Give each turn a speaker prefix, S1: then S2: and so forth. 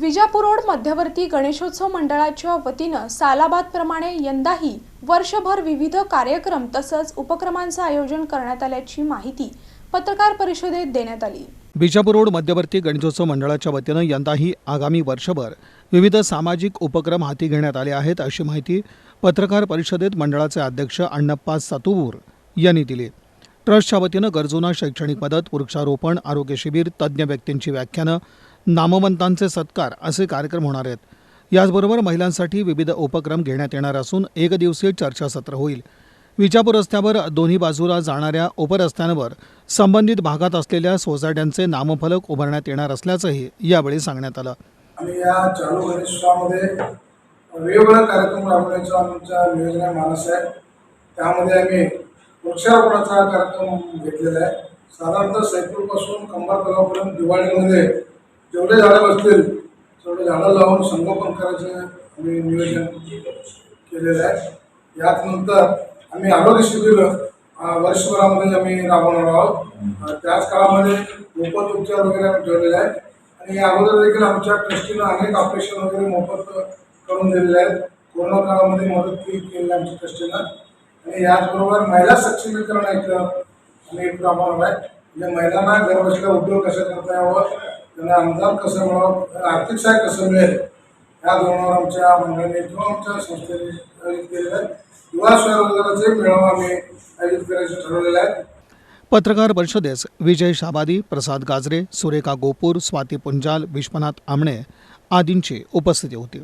S1: Vijapur road मध्यवर्ती गणेशोत्सव मंडळाच्या वतीनं सालाबादप्रमाणे यंदाही वर्षभर विविध कार्यक्रम तसंच उपक्रमांचं आयोजन करण्यात आल्याची माहिती पत्रकार परिषदेत देण्यात आली.
S2: बिजापूर रोड मध्यवर्ती गणेशोत्सव मंडळाच्या वतीनं यंदाही आगामी वर्षभर विविध सामाजिक उपक्रम हाती घेण्यात आले आहेत अशी माहिती पत्रकार परिषदेत मंडळाचे अध्यक्ष अण्णप्पा सातुवूर यांनी दिली. ट्रस्टच्या वतीनं गरजूंना शैक्षणिक मदत वृक्षारोपण आरोग्य शिबिर तज्ज्ञ व्यक्तींची व्याख्यानं नामवंतांचे सत्कार असे कार्यक्रम होणार आहेत. याचबरोबर महिलांसाठी विविध उपक्रम घेण्यात येणार असून एक दिवसीय चर्चासत्र होईल. विजापूर रस्त्यावर दोन्ही बाजूला जाणाऱ्या उपरस्त्यांवर संबंधित भागात असलेल्या सोसायट्यांचे नामफलक उभारण्यात येणार असल्याचंही यावेळी सांगण्यात आलं.
S3: आणि या चालू गणेशोत्सवामध्ये वेगवेगळे कार्यक्रम राबवण्याचं आमच्या नियोजन मानस आहे. त्यामध्ये आम्ही वृक्षारोपणाचा कार्यक्रम घेतलेला आहे. साधारणतः सैपूरपासून कंबर तलावापर्यंत दिवाळीमध्ये जेवढे झाडं बसतील तेवढे झाडं लावून संगोपन करायचं आम्ही नियोजन केलेलं आहे. यात नंतर आम्ही आरोग्य शिबिर वर्षभरामध्ये आम्ही राबवणार आहोत. त्याच काळामध्ये मोफत उपचार वगैरे आम्ही ठेवलेले आहेत. आणि या अगोदर देखील आमच्या ट्रस्टीनं अनेक ऑपरेशन वगैरे मोफत करून दिलेले आहेत. कोरोना काळामध्ये मदत केली केली आमच्या ट्रस्टीनं. आणि याचबरोबर महिला सक्षमीकरण एक आम्ही राबवणार आहे. म्हणजे महिलांना घरबसल्या उद्योग कसा करता यावं त्याला अनुदान कसं मिळावं आर्थिक सहाय्य कसं मिळेल या धोरणावर आमच्या मंडळाने किंवा आमच्या संस्थेने आयोजित केलेलं आहे युवा स्वयंरोजगाराचे मेळावा आम्ही आयोजित करायचं ठरवलेलं आहे.
S2: पत्रकार परिषदेस विजय शाबादी प्रसाद गाजरे सुरेखा गोपूर स्वाती पुंजाल विश्वनाथ आमणे आदींची उपस्थिती होती.